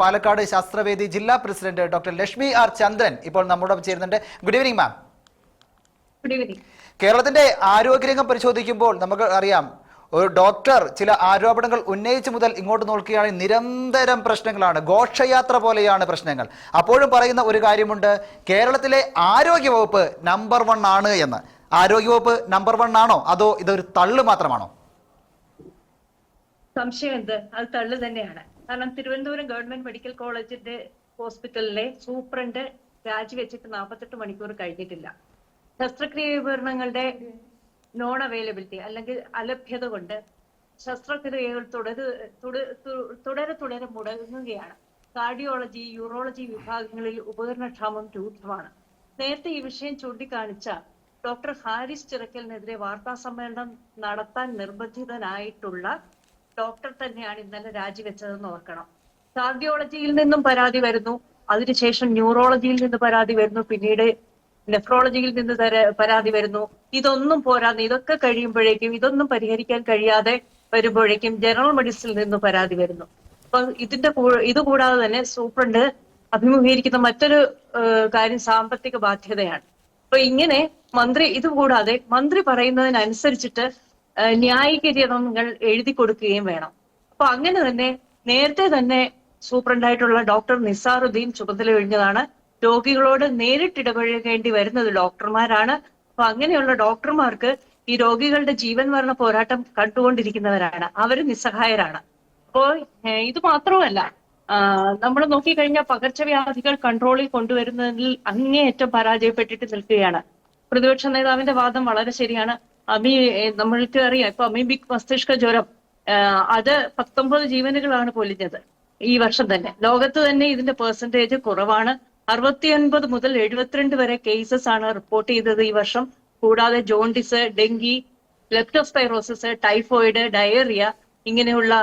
പാലക്കാട് ശാസ്ത്രവേദി ജില്ലാ president doctor Lakshmi R Chandran ഇപ്പോൾ നമ്മോടൊപ്പം ചേരുന്നുണ്ട്. Good evening ma'am good evening കേരളത്തിന്റെ ആരോഗ്യരംഗം പരിശോധിക്കുമ്പോൾ നമുക്ക് അറിയാം ഒരു ഡോക്ടർ ചില ആരോപണങ്ങൾ ഉന്നയിച്ചു മുതൽ ഇങ്ങോട്ട് നോക്കുകയാണെങ്കിൽ നിരന്തരം പ്രശ്നങ്ങളാണ്. ഘോഷയാത്ര പോലെയാണ് പ്രശ്നങ്ങൾ. അപ്പോഴും പറയുന്ന ഒരു കാര്യമുണ്ട് കേരളത്തിലെ ആരോഗ്യവകുപ്പ് നമ്പർ വൺ ആണ് എന്ന്. ആരോഗ്യവകുപ്പ് നമ്പർ വൺ ആണോ? അതോ ഇതൊരു തള്ളു മാത്രമാണോ? സംശയം എന്ത്? അത് തള്ളു തന്നെയാണ്. കാരണം തിരുവനന്തപുരം ഗവൺമെന്റ് മെഡിക്കൽ കോളേജിന്റെ ഹോസ്പിറ്റലിലെ സൂപ്രണ്ട് രാജിവെച്ചിട്ട് നാൽപ്പത്തെട്ട് മണിക്കൂർ കഴിഞ്ഞിട്ടില്ല. ശസ്ത്രക്രിയ ഉപകരണങ്ങളുടെ നോൺ അവൈലബിലിറ്റി അല്ലെങ്കിൽ അലഭ്യത കൊണ്ട് ശസ്ത്രക്രിയകൾ തുടര് തുടരെ തുടരെ മുടങ്ങുകയാണ്. കാർഡിയോളജി യൂറോളജി വിഭാഗങ്ങളിൽ ഉപകരണക്ഷാമം രൂക്ഷമാണ്. നേരത്തെ ഈ വിഷയം ചൂണ്ടിക്കാണിച്ച ഡോക്ടർ ഹാരിസ് ചിറക്കലിനെതിരെ വാർത്താ സമ്മേളനം നടത്താൻ നിർബന്ധിതനായിട്ടുള്ള ഡോക്ടർ തന്നെയാണ് ഇന്നലെ രാജിവെച്ചതെന്ന് ഓർക്കണം. കാർഡിയോളജിയിൽ നിന്നും പരാതി വരുന്നു. അതിനുശേഷം ന്യൂറോളജിയിൽ നിന്ന് പരാതി വരുന്നു. പിന്നീട് നെഫ്രോളജിയിൽ നിന്ന് തര- പരാതി വരുന്നു. ഇതൊന്നും പോരാന്ന് ഇതൊക്കെ കഴിയുമ്പോഴേക്കും ഇതൊന്നും പരിഹരിക്കാൻ കഴിയാതെ വരുമ്പോഴേക്കും ജനറൽ മെഡിസിനിൽ നിന്ന് പരാതി വരുന്നു. അപ്പൊ ഇതിന്റെ ഇതുകൂടാതെ ഇത് കൂടാതെ തന്നെ സൂപ്രണ്ട് അഭിമുഖീകരിക്കുന്ന മറ്റൊരു കാര്യം സാമ്പത്തിക ബാധ്യതയാണ്. അപ്പൊ ഇങ്ങനെ മന്ത്രി ഇതുകൂടാതെ മന്ത്രി പറയുന്നതിനനുസരിച്ചിട്ട് ഏഹ്, ന്യായീകരണങ്ങൾ എഴുതി കൊടുക്കുകയും വേണം. അപ്പൊ അങ്ങനെ തന്നെ നേരത്തെ തന്നെ സൂപ്രണ്ടായിട്ടുള്ള ഡോക്ടർ നിസാറുദ്ദീൻ ചുമതല ഒഴിഞ്ഞതാണ്. രോഗികളോട് നേരിട്ട് ഇടപഴകേണ്ടി വരുന്നത് ഡോക്ടർമാരാണ്. അപ്പൊ അങ്ങനെയുള്ള ഡോക്ടർമാർക്ക് ഈ രോഗികളുടെ ജീവൻ മരണ പോരാട്ടം കണ്ടുകൊണ്ടിരിക്കുന്നവരാണ്. അവർ നിസ്സഹായരാണ്. അപ്പോ ഇത് മാത്രമല്ല നമ്മൾ നോക്കിക്കഴിഞ്ഞാൽ പകർച്ചവ്യാധികൾ കൺട്രോളിൽ കൊണ്ടുവരുന്നതിൽ അങ്ങേയറ്റം പരാജയപ്പെട്ടിട്ട് നിൽക്കുകയാണ്. പ്രതിപക്ഷ നേതാവിന്റെ വാദം വളരെ ശരിയാണ്. അമി നമ്മൾക്ക് അറിയാം. ഇപ്പൊ അമീബിക് മസ്തിഷ്ക ജ്വരം അത് പത്തൊമ്പത് ജീവനുകളാണ് പൊലിഞ്ഞത് ഈ വർഷം തന്നെ. ലോകത്ത് തന്നെ ഇതിന്റെ പെർസെന്റേജ് കുറവാണ്. അറുപത്തിയൊൻപത് മുതൽ എഴുപത്തിരണ്ട് വരെ കേസസ് ആണ് റിപ്പോർട്ട് ചെയ്തത് ഈ വർഷം. കൂടാതെ jaundice dengue leptospirosis typhoid diarrhoea ഇങ്ങനെയുള്ള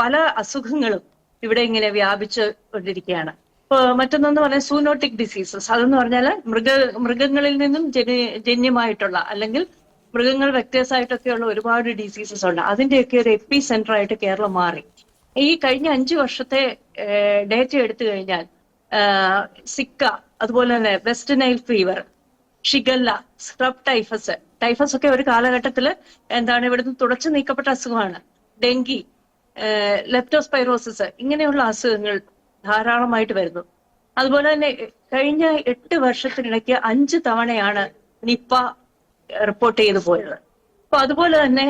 പല അസുഖങ്ങളും ഇവിടെ ഇങ്ങനെ വ്യാപിച്ചു കൊണ്ടിരിക്കുകയാണ് ഇപ്പൊ മറ്റൊന്നെന്ന് പറഞ്ഞാൽ സൂനോട്ടിക് ഡിസീസസ് അതെന്ന് പറഞ്ഞാൽ മൃഗ മൃഗങ്ങളിൽ നിന്നും ജന ജന്യമായിട്ടുള്ള അല്ലെങ്കിൽ മൃഗങ്ങൾ വ്യത്യസ്തമായിട്ടൊക്കെയുള്ള ആയിട്ടൊക്കെയുള്ള ഒരുപാട് ഡിസീസസ് ഉണ്ട്. അതിന്റെയൊക്കെ ഒരു എപ്പി സെന്റർ ആയിട്ട് കേരളം മാറി. ഈ കഴിഞ്ഞ അഞ്ചു വർഷത്തെ ഡേറ്റ എടുത്തു കഴിഞ്ഞാൽ സിക്ക അതുപോലെ തന്നെ West Nile fever shigella scrub typhus typhus ഒക്കെ ഒരു കാലഘട്ടത്തിൽ എന്താണ് ഇവിടുന്ന് തുടച്ചു നീക്കപ്പെട്ട അസുഖമാണ്. ഡെങ്കി ലെപ്റ്റോസ്പൈറോസിസ് ഇങ്ങനെയുള്ള അസുഖങ്ങൾ ധാരാളമായിട്ട് വരുന്നു. അതുപോലെ തന്നെ കഴിഞ്ഞ എട്ട് വർഷത്തിനിടയ്ക്ക് അഞ്ച് തവണയാണ് നിപ്പ റിപ്പോർട്ട് ചെയ്തു പോയത്. അപ്പൊ അതുപോലെ തന്നെ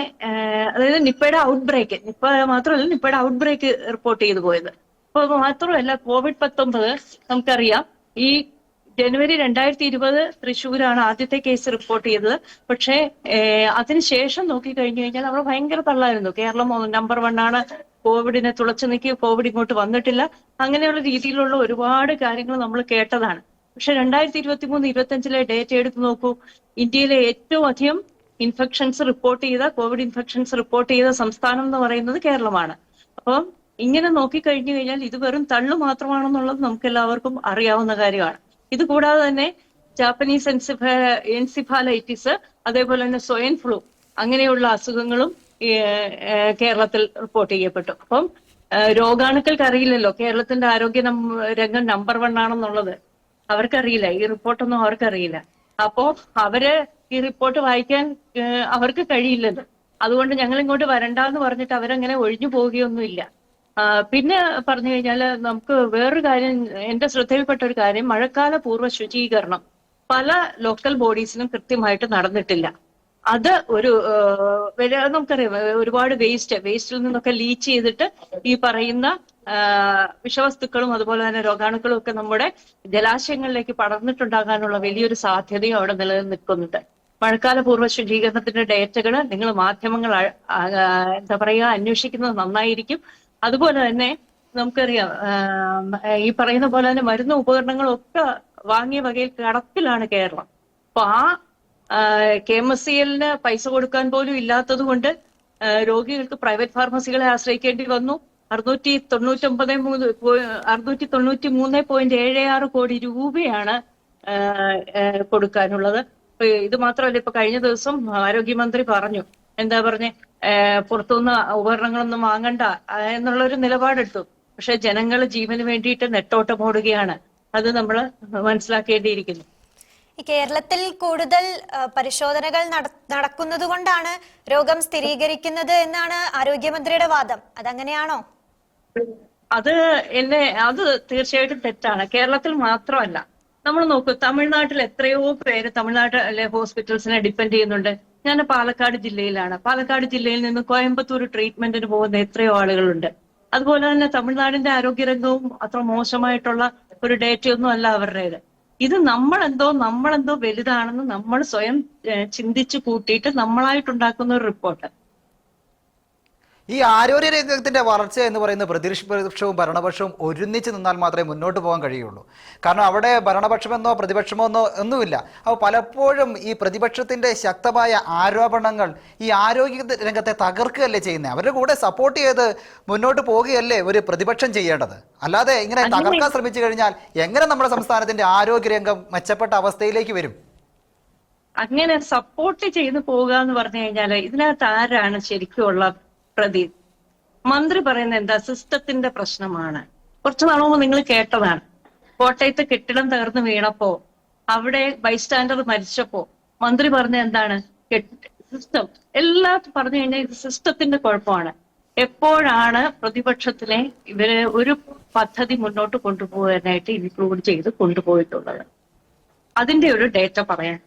അതായത് നിപ്പയുടെ ഔട്ട് ബ്രേക്ക് നിപ്പ മാത്രമല്ല നിപ്പയുടെ ഔട്ട് ബ്രേക്ക് റിപ്പോർട്ട് ചെയ്തു പോയത്. അപ്പൊ മാത്രമല്ല കോവിഡ് പത്തൊമ്പത് നമുക്കറിയാം ഈ ജനുവരി രണ്ടായിരത്തി ഇരുപത് തൃശ്ശൂരാണ് ആദ്യത്തെ കേസ് റിപ്പോർട്ട് ചെയ്തത്. പക്ഷേ അതിനുശേഷം നോക്കി കഴിഞ്ഞു കഴിഞ്ഞാൽ അവിടെ ഭയങ്കര തള്ളായിരുന്നു. കേരളം നമ്പർ വൺ ആണ്. കോവിഡിനെ തുളച്ചു നീക്കി കോവിഡ് ഇങ്ങോട്ട് വന്നിട്ടില്ല. അങ്ങനെയുള്ള രീതിയിലുള്ള ഒരുപാട് കാര്യങ്ങൾ നമ്മൾ കേട്ടതാണ്. പക്ഷെ രണ്ടായിരത്തി ഇരുപത്തി മൂന്ന് ഇരുപത്തി അഞ്ചിലെ ഡേറ്റ എടുത്ത് നോക്കൂ. ഇന്ത്യയിലെ ഏറ്റവും അധികം ഇൻഫെക്ഷൻസ് റിപ്പോർട്ട് ചെയ്ത കോവിഡ് ഇൻഫെക്ഷൻസ് റിപ്പോർട്ട് ചെയ്ത സംസ്ഥാനം എന്ന് പറയുന്നത് കേരളമാണ്. അപ്പം ഇങ്ങനെ നോക്കിക്കഴിഞ്ഞു കഴിഞ്ഞാൽ ഇത് വെറും തള്ളു മാത്രമാണെന്നുള്ളത് നമുക്ക് എല്ലാവർക്കും അറിയാവുന്ന കാര്യമാണ്. ഇത് കൂടാതെ തന്നെ ജാപ്പനീസ് എൻസിഫ എൻസിഫാലൈറ്റിസ് അതേപോലെ തന്നെ സ്വയൻ ഫ്ലൂ അങ്ങനെയുള്ള അസുഖങ്ങളും കേരളത്തിൽ റിപ്പോർട്ട് ചെയ്യപ്പെട്ടു. അപ്പം രോഗാണുക്കൾക്ക് അറിയില്ലല്ലോ കേരളത്തിന്റെ ആരോഗ്യ രംഗം നമ്പർ വൺ ആണെന്നുള്ളത്. അവർക്കറിയില്ല. ഈ റിപ്പോർട്ടൊന്നും അവർക്കറിയില്ല. അപ്പോ അവർ ഈ റിപ്പോർട്ട് വായിക്കാൻ അവർക്ക് കഴിയില്ലല്ലോ. അതുകൊണ്ട് ഞങ്ങൾ ഇങ്ങോട്ട് വരണ്ടാന്ന് പറഞ്ഞിട്ട് അവരങ്ങനെ ഒഴിഞ്ഞു പോവുകയൊന്നുമില്ല. പിന്നെ പറഞ്ഞു കഴിഞ്ഞാൽ നമുക്ക് വേറൊരു കാര്യം എന്റെ ശ്രദ്ധയിൽപ്പെട്ട ഒരു കാര്യം മഴക്കാല പൂർവ ശുചീകരണം പല ലോക്കൽ ബോഡീസിലും കൃത്യമായിട്ട് നടന്നിട്ടില്ല. അത് ഒരു നമുക്കറിയാം ഒരുപാട് വേസ്റ്റ് വേസ്റ്റിൽ നിന്നൊക്കെ ലീച്ച് ചെയ്തിട്ട് ഈ പറയുന്ന വിഷവസ്തുക്കളും അതുപോലെ തന്നെ രോഗാണുക്കളും ഒക്കെ നമ്മുടെ ജലാശയങ്ങളിലേക്ക് പടർന്നിട്ടുണ്ടാകാനുള്ള വലിയൊരു സാധ്യതയും അവിടെ നിലനിൽക്കുന്നുണ്ട്. മഴക്കാല പൂർവ ശുചീകരണത്തിന്റെ ഡേറ്റകൾ നിങ്ങൾ മാധ്യമങ്ങൾ എന്താ പറയുക അന്വേഷിക്കുന്നത് നന്നായിരിക്കും. അതുപോലെ തന്നെ നമുക്കറിയാം ഈ പറയുന്ന പോലെ തന്നെ മരുന്ന് ഉപകരണങ്ങളൊക്കെ വാങ്ങിയ വകയിൽ കടത്തിലാണ് കേരളം. അപ്പൊ ആ കെ എം എസ് സി എല്ലിന് പൈസ കൊടുക്കാൻ പോലും ഇല്ലാത്തത് കൊണ്ട് രോഗികൾക്ക് പ്രൈവറ്റ് ഫാർമസികളെ ആശ്രയിക്കേണ്ടി വന്നു. അറുന്നൂറ്റി തൊണ്ണൂറ്റി ഒമ്പത് മൂന്ന് അറുന്നൂറ്റി തൊണ്ണൂറ്റി മൂന്ന് പോയിന്റ് ഏഴ് ആറ് കോടി രൂപയാണ് കൊടുക്കാനുള്ളത്. ഇത് മാത്രമല്ല ഇപ്പൊ കഴിഞ്ഞ ദിവസം ആരോഗ്യമന്ത്രി പറഞ്ഞു എന്താ പറഞ്ഞേ പുറത്തുനിന്ന് ഉപകരണങ്ങളൊന്നും വാങ്ങണ്ട എന്നുള്ളൊരു നിലപാടെടുത്തു. പക്ഷെ ജനങ്ങൾ ജീവന് വേണ്ടിയിട്ട് നെട്ടോട്ടം ഓടുകയാണ്. അത് നമ്മൾ മനസ്സിലാക്കേണ്ടിയിരിക്കുന്നു. കേരളത്തിൽ കൂടുതൽ പരിശോധനകൾ നടക്കുന്നത് കൊണ്ടാണ് രോഗം സ്ഥിരീകരിക്കുന്നത് എന്നാണ് ആരോഗ്യമന്ത്രിയുടെ വാദം. അതങ്ങനെയാണോ? അത് എന്നെ അത് തീർച്ചയായിട്ടും തെറ്റാണ്. കേരളത്തിൽ മാത്രമല്ല. നമ്മൾ നോക്കൂ തമിഴ്നാട്ടിൽ എത്രയോ പേര് തമിഴ്നാട്ടിലെ ഹോസ്പിറ്റൽസിനെ ഡിപ്പെൻഡ് ചെയ്യുന്നുണ്ട്. ഞാൻ പാലക്കാട് ജില്ലയിലാണ്. പാലക്കാട് ജില്ലയിൽ നിന്ന് കോയമ്പത്തൂർ ട്രീറ്റ്മെന്റിന് പോകുന്ന എത്രയോ ആളുകളുണ്ട്. അതുപോലെ തന്നെ തമിഴ്നാടിന്റെ ആരോഗ്യരംഗവും അത്ര മോശമായിട്ടുള്ള ഒരു ഡേറ്റയൊന്നും അല്ല അവരുടേത്. ഇത് നമ്മളെന്തോ നമ്മളെന്തോ വലുതാണെന്ന് നമ്മൾ സ്വയം ചിന്തിച്ചു കൂട്ടിയിട്ട് നമ്മളായിട്ടുണ്ടാക്കുന്ന ഒരു റിപ്പോർട്ട്. ഈ ആരോഗ്യ രംഗത്തിന്റെ വളർച്ച എന്ന് പറയുന്നത് പ്രതിപക്ഷവും ഭരണപക്ഷവും ഒരുമിച്ച് നിന്നാൽ മാത്രമേ മുന്നോട്ട് പോകാൻ കഴിയുള്ളൂ. കാരണം അവിടെ ഭരണപക്ഷമെന്നോ പ്രതിപക്ഷമെന്നോ ഒന്നുമില്ല. അപ്പോൾ പലപ്പോഴും ഈ പ്രതിപക്ഷത്തിന്റെ ശക്തമായ ആരോപണങ്ങൾ ഈ ആരോഗ്യ രംഗത്തെ തകർക്കുകയല്ലേ ചെയ്യുന്നത് അവരുടെ കൂടെ സപ്പോർട്ട് ചെയ്ത് മുന്നോട്ട് പോവുകയല്ലേ ഒരു പ്രതിപക്ഷം ചെയ്യേണ്ടത്? അല്ലാതെ ഇങ്ങനെ തകർക്കാൻ ശ്രമിച്ചു കഴിഞ്ഞാൽ എങ്ങനെ നമ്മുടെ സംസ്ഥാനത്തിന്റെ ആരോഗ്യ രംഗം മെച്ചപ്പെട്ട അവസ്ഥയിലേക്ക് വരും? അങ്ങനെ സപ്പോർട്ട് ചെയ്തു പോകുക എന്ന് പറഞ്ഞു കഴിഞ്ഞാൽ ഇതിനകത്ത് ആരാണ് ശരിക്കുമുള്ള പ്രതി മന്ത്രി പറയുന്നത് എന്താ? സിസ്റ്റത്തിന്റെ പ്രശ്നമാണ്. കുറച്ചു നാൾ മുമ്പ് നിങ്ങൾ കേട്ടതാണ്. കോട്ടയത്ത് കെട്ടിടം തകർന്നു വീണപ്പോ അവിടെ ബൈസ്റ്റാൻഡർ മരിച്ചപ്പോ മന്ത്രി പറഞ്ഞ എന്താണ്? സിസ്റ്റം എല്ലാ പറഞ്ഞു കഴിഞ്ഞാൽ ഇത് സിസ്റ്റത്തിന്റെ കുഴപ്പമാണ്. എപ്പോഴാണ് പ്രതിപക്ഷത്തിലെ ഇവർ ഒരു പദ്ധതി മുന്നോട്ട് കൊണ്ടുപോകാനായിട്ട് ഇൻക്ലൂഡ് ചെയ്ത് കൊണ്ടുപോയിട്ടുള്ളത്? അതിന്റെ ഒരു ഡേറ്റ പറയാൻ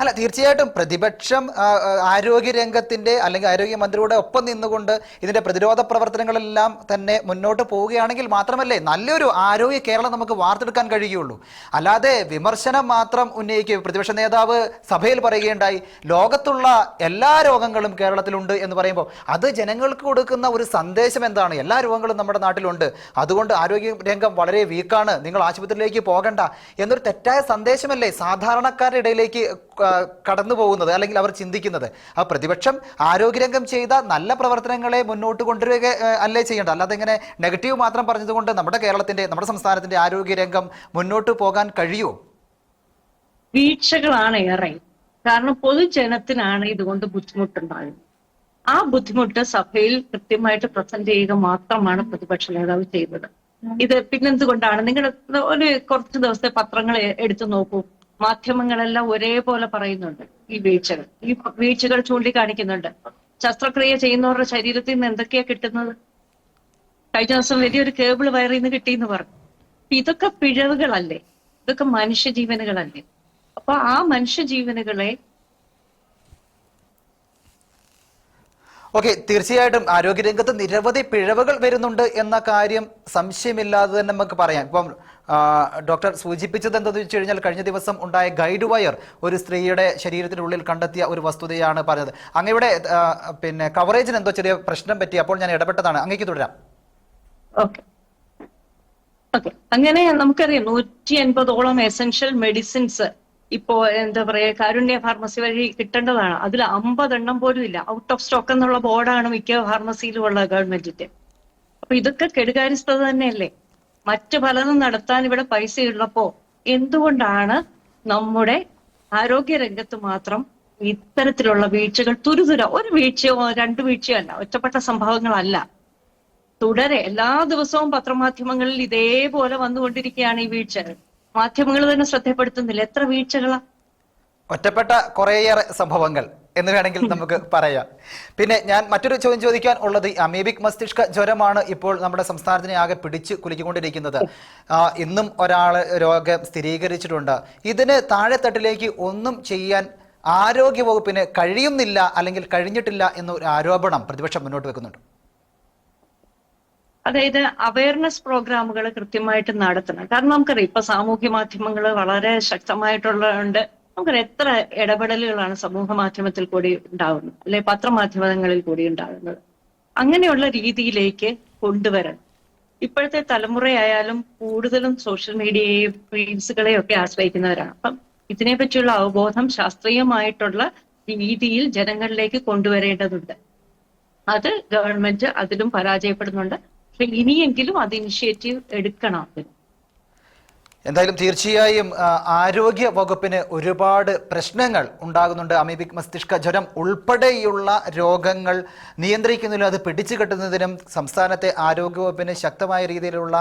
അല്ല തീർച്ചയായിട്ടും പ്രതിപക്ഷം ആ, ആ, ആരോഗ്യ രംഗത്തിന്റെ അല്ലെങ്കിൽ ആരോഗ്യമന്ത്രിയുടെ ഒപ്പം നിന്നുകൊണ്ട് ഇതിന്റെ പ്രതിരോധ പ്രവർത്തനങ്ങളെല്ലാം തന്നെ മുന്നോട്ട് പോവുകയാണെങ്കിൽ മാത്രമല്ലേ നല്ലൊരു ആരോഗ്യ കേരളം നമുക്ക് വാർത്തെടുക്കാൻ കഴിയുള്ളൂ അല്ലാതെ വിമർശനം മാത്രം ഉന്നയിക്കുക പ്രതിപക്ഷ നേതാവ് സഭയിൽ പറയുകയുണ്ടായി ലോകത്തുള്ള എല്ലാ രോഗങ്ങളും കേരളത്തിലുണ്ട് എന്ന് പറയുമ്പോൾ അത് ജനങ്ങൾക്ക് കൊടുക്കുന്ന ഒരു സന്ദേശം എന്താണ്? എല്ലാ രോഗങ്ങളും നമ്മുടെ നാട്ടിലുണ്ട്. അതുകൊണ്ട് ആരോഗ്യ രംഗം വളരെ വീക്കാണ്. നിങ്ങൾ ആശുപത്രിയിലേക്ക് പോകണ്ട എന്നൊരു തെറ്റായ സന്ദേശമല്ലേ സാധാരണക്കാരുടെ ഇടയിലേക്ക് കടന്നു പോകുന്നത് അല്ലെങ്കിൽ അവർ ചിന്തിക്കുന്നത്. ആ പ്രതിപക്ഷം ആരോഗ്യരംഗം ചെയ്ത നല്ല പ്രവർത്തനങ്ങളെ മുന്നോട്ട് കൊണ്ടുവരിക അല്ലേ ചെയ്യേണ്ടത്? അല്ലാതെ ഇങ്ങനെ നെഗറ്റീവ് മാത്രം പറഞ്ഞതുകൊണ്ട് നമ്മുടെ കേരളത്തിന്റെ നമ്മുടെ സംസ്ഥാനത്തിന്റെ ആരോഗ്യരംഗം മുന്നോട്ട് പോകാൻ കഴിയുമോ? വീഴ്ചകളാണ് ഏറെ. കാരണം പൊതുജനത്തിനാണ് ഇതുകൊണ്ട് ബുദ്ധിമുട്ടുണ്ടാകുന്നത്. ആ ബുദ്ധിമുട്ട് സഭയിൽ കൃത്യമായിട്ട് പ്രസന്റ് ചെയ്യുക മാത്രമാണ് പ്രതിപക്ഷ നേതാവ് ചെയ്തത്. ഇത് പിന്നെന്തുകൊണ്ടാണ്? നിങ്ങൾ ഒരു കുറച്ച് ദിവസത്തെ പത്രങ്ങൾ എടുത്തു നോക്കൂ. മാധ്യമങ്ങളെല്ലാം ഒരേപോലെ പറയുന്നുണ്ട് ഈ വീഴ്ചകൾ. ഈ വീഴ്ചകൾ ചൂണ്ടിക്കാണിക്കുന്നുണ്ട്. ശസ്ത്രക്രിയ ചെയ്യുന്നവരുടെ ശരീരത്തിൽ നിന്ന് എന്തൊക്കെയാ കിട്ടുന്നത്? കഴിഞ്ഞ ദിവസം വലിയൊരു കേബിൾ വയറിൽ നിന്ന് കിട്ടിയെന്ന് പറഞ്ഞു. ഇതൊക്കെ പിഴവുകളല്ലേ? ഇതൊക്കെ മനുഷ്യജീവനുകളല്ലേ? അപ്പൊ ആ മനുഷ്യജീവനുകളെ ഓക്കെ തീർച്ചയായിട്ടും ആരോഗ്യരംഗത്ത് നിരവധി പിഴവുകൾ വരുന്നുണ്ട് എന്ന കാര്യം സംശയമില്ലാതെ തന്നെ നമുക്ക് പറയാം. ഇപ്പം ഡോക്ടർ സൂചിപ്പിച്ചത് എന്താണെന്ന് വെച്ച് കഴിഞ്ഞാൽ കഴിഞ്ഞ ദിവസം ഉണ്ടായ ഗൈഡ് വയർ ഒരു സ്ത്രീയുടെ ശരീരത്തിനുള്ളിൽ കണ്ടെത്തിയ ഒരു വസ്തുതയാണ് പറഞ്ഞത്. അങ്ങയുടെ പിന്നെ കവറേജിന് എന്തോ ചെറിയ പ്രശ്നം പറ്റി അപ്പോൾ ഞാൻ ഇടപെട്ടതാണ്. അങ്ങേക്ക് തുടരാം. അങ്ങനെ നമുക്കറിയാം നൂറ്റി എൺപതോളം എസെൻഷ്യൽ മെഡിസിൻസ് ഇപ്പോ എന്താ പറയാ കാരുണ്യ ഫാർമസി വഴി കിട്ടേണ്ടതാണ്. അതിൽ അമ്പതെണ്ണം പോലും ഇല്ല. ഔട്ട് ഓഫ് സ്റ്റോക്ക് എന്നുള്ള ബോർഡാണ് മിക്ക ഫാർമസിയിലും ഉള്ള ഗവൺമെന്റിന്റെ അപ്പൊ ഇതൊക്കെ കെടുകാര്യസ്ഥത തന്നെയല്ലേ? മറ്റു പലതും നടത്താൻ ഇവിടെ പൈസ ഉള്ളപ്പോ എന്തുകൊണ്ടാണ് നമ്മുടെ ആരോഗ്യ രംഗത്ത് മാത്രം ഇത്തരത്തിലുള്ള വീഴ്ചകൾ തുരുതുര? ഒരു വീഴ്ചയോ രണ്ട് വീഴ്ചയോ അല്ല. ഒറ്റപ്പെട്ട സംഭവങ്ങളല്ല. തുടരെ എല്ലാ ദിവസവും പത്രമാധ്യമങ്ങളിൽ ഇതേപോലെ വന്നുകൊണ്ടിരിക്കുകയാണ് ഈ വീഴ്ചകൾ. മാധ്യമങ്ങൾ തന്നെ ശ്രദ്ധപ്പെടുത്തുന്നില്ല എത്ര വീഴ്ചകളാ. ഒറ്റപ്പെട്ട കുറേയേറെ സംഭവങ്ങൾ എന്ന് വേണമെങ്കിൽ നമുക്ക് പറയാം. പിന്നെ ഞാൻ മറ്റൊരു ചോദ്യം ചോദിക്കാൻ ഉള്ളത് ഈ അമീബിക് മസ്തിഷ്ക ജ്വരമാണ് ഇപ്പോൾ നമ്മുടെ സംസ്ഥാനത്തിനെ ആകെ പിടിച്ച് കുലുക്കിക്കൊണ്ടിരിക്കുന്നത്. ഇന്നും ഒരാൾ രോഗം സ്ഥിരീകരിച്ചിട്ടുണ്ട്. ഇതിന് താഴെത്തട്ടിലേക്ക് ഒന്നും ചെയ്യാൻ ആരോഗ്യ വകുപ്പിന് കഴിയുന്നില്ല അല്ലെങ്കിൽ കഴിഞ്ഞിട്ടില്ല എന്നൊരു ആരോപണം പ്രതിപക്ഷം മുന്നോട്ട് വെക്കുന്നുണ്ട്. അതായത് അവയർനെസ് പ്രോഗ്രാമുകൾ കൃത്യമായിട്ട് നടത്തണം. കാരണം നമുക്കറിയാം ഇപ്പൊ സാമൂഹ്യ മാധ്യമങ്ങൾ വളരെ ശക്തമായിട്ടുള്ളതുകൊണ്ട് നമുക്കറിയാം എത്ര ഇടപെടലുകളാണ് സമൂഹ മാധ്യമത്തിൽ കൂടി ഉണ്ടാകുന്നത് അല്ലെ പത്രമാധ്യമങ്ങളിൽ കൂടി ഉണ്ടാകുന്നത് അങ്ങനെയുള്ള രീതിയിലേക്ക് കൊണ്ടുവരണം. ഇപ്പോഴത്തെ തലമുറയായാലും കൂടുതലും സോഷ്യൽ മീഡിയയെയും റീൽസുകളെയും ഒക്കെ ആശ്രയിക്കുന്നവരാണ്. അപ്പം ഇതിനെ പറ്റിയുള്ള അവബോധം ശാസ്ത്രീയമായിട്ടുള്ള രീതിയിൽ ജനങ്ങളിലേക്ക് കൊണ്ടുവരേണ്ടതുണ്ട്. അത് ഗവൺമെന്റ് അതിലും പരാജയപ്പെടുന്നുണ്ട്. പക്ഷെ ഇനിയെങ്കിലും അത് ഇനിഷ്യേറ്റീവ് എടുക്കണം അതിന്. എന്തായാലും തീർച്ചയായും ആരോഗ്യ വകുപ്പിന് ഒരുപാട് പ്രശ്നങ്ങൾ ഉണ്ടാകുന്നുണ്ട്. അമീബിക് മസ്തിഷ്ക ജ്വരം ഉൾപ്പെടെയുള്ള രോഗങ്ങൾ നിയന്ത്രിക്കുന്നതിനും അത് പിടിച്ചു കെട്ടുന്നതിനും സംസ്ഥാനത്തെ ആരോഗ്യ വകുപ്പിന് ശക്തമായ രീതിയിലുള്ള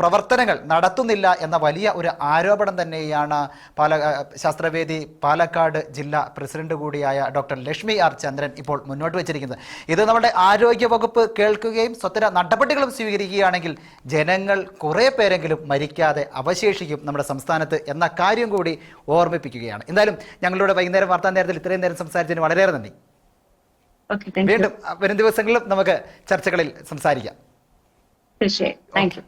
പ്രവർത്തനങ്ങൾ നടത്തുന്നില്ല എന്ന വലിയ ഒരു ആരോപണം തന്നെയാണ് പാല ശാസ്ത്രവേദി പാലക്കാട് ജില്ലാ പ്രസിഡന്റ് കൂടിയായ ഡോക്ടർ ലക്ഷ്മി ആർ ചന്ദ്രൻ ഇപ്പോൾ മുന്നോട്ട് വെച്ചിരിക്കുന്നത്. ഇത് നമ്മുടെ ആരോഗ്യ വകുപ്പ് കേൾക്കുകയും സ്വത്തര നടപടികളും സ്വീകരിക്കുകയാണെങ്കിൽ ജനങ്ങൾ കുറേ പേരെങ്കിലും മരിക്കാതെ അവശേഷിക്കും നമ്മുടെ സംസ്ഥാനത്ത് എന്ന കാര്യം കൂടി ഓർമ്മിപ്പിക്കുകയാണ്. എന്തായാലും ഞങ്ങളുടെ വൈകുന്നേരം വാർത്താ നേരത്തിൽ ഇത്രയും നേരം സംസാരിച്ചതിന് വളരെയേറെ നന്ദി. വീണ്ടും വരും ദിവസങ്ങളിലും നമുക്ക് ചർച്ചകളിൽ സംസാരിക്കാം. തീർച്ചയായും.